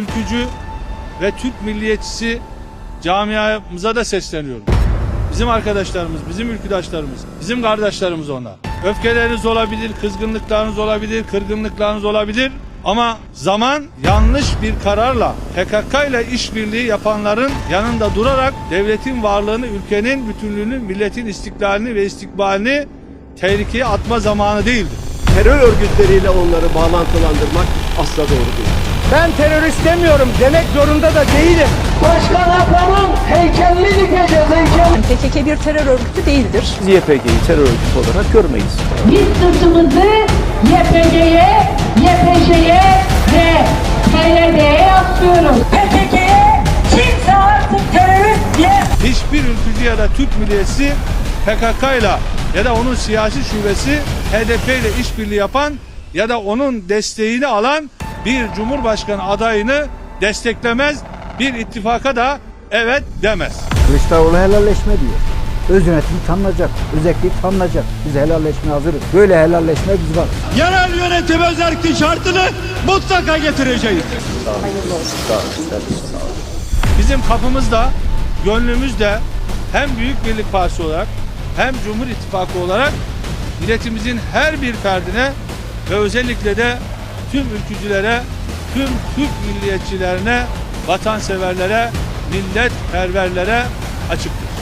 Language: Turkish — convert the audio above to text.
ülkücü ve Türk milliyetçisi camiamıza da sesleniyorum. Bizim arkadaşlarımız, bizim ülküdaşlarımız, bizim kardeşlerimiz onlar. Öfkeleriniz olabilir, kızgınlıklarınız olabilir, kırgınlıklarınız olabilir. Ama zaman yanlış bir kararla PKK ile işbirliği yapanların yanında durarak devletin varlığını, ülkenin bütünlüğünü, milletin istiklalini ve istikbalini tehlikeye atma zamanı değildir. terör örgütleriyle onları bağlantılandırmak asla doğru değil. Ben terörist demiyorum demek zorunda da değilim. Başkan Apo'nun heykelini dikeceğiz heykel. PKK bir terör örgütü değildir. Biz YPG'yi terör örgütü olarak görmeyiz. Biz sırtımızı YPG'ye, YPJ'ye ve PYD'ye yaslıyoruz. PKK'ye kimse artık terörist diye hiçbir ülkücü ya da Türk milliyetçisi PKK ile ya da onun siyasi şubesi HDP ile işbirliği yapan ya da onun desteğini alan bir cumhurbaşkanı adayını desteklemez, bir ittifaka da evet demez. Kılıçdaroğlu helalleşme diyor. Öz yönetim tanınacak, özelliği tanınacak. Biz helalleşmeye hazırız. Böyle helalleşme biz var. Yerel yönetim özelliği şartını mutlaka getireceğiz. Bizim kapımızda, gönlümüzde hem Büyük Birlik Partisi olarak hem Cumhur İttifakı olarak milletimizin her bir ferdine ve özellikle de tüm ülkücülere, tüm Türk milliyetçilerine, vatanseverlere, milletperverlere açıktır.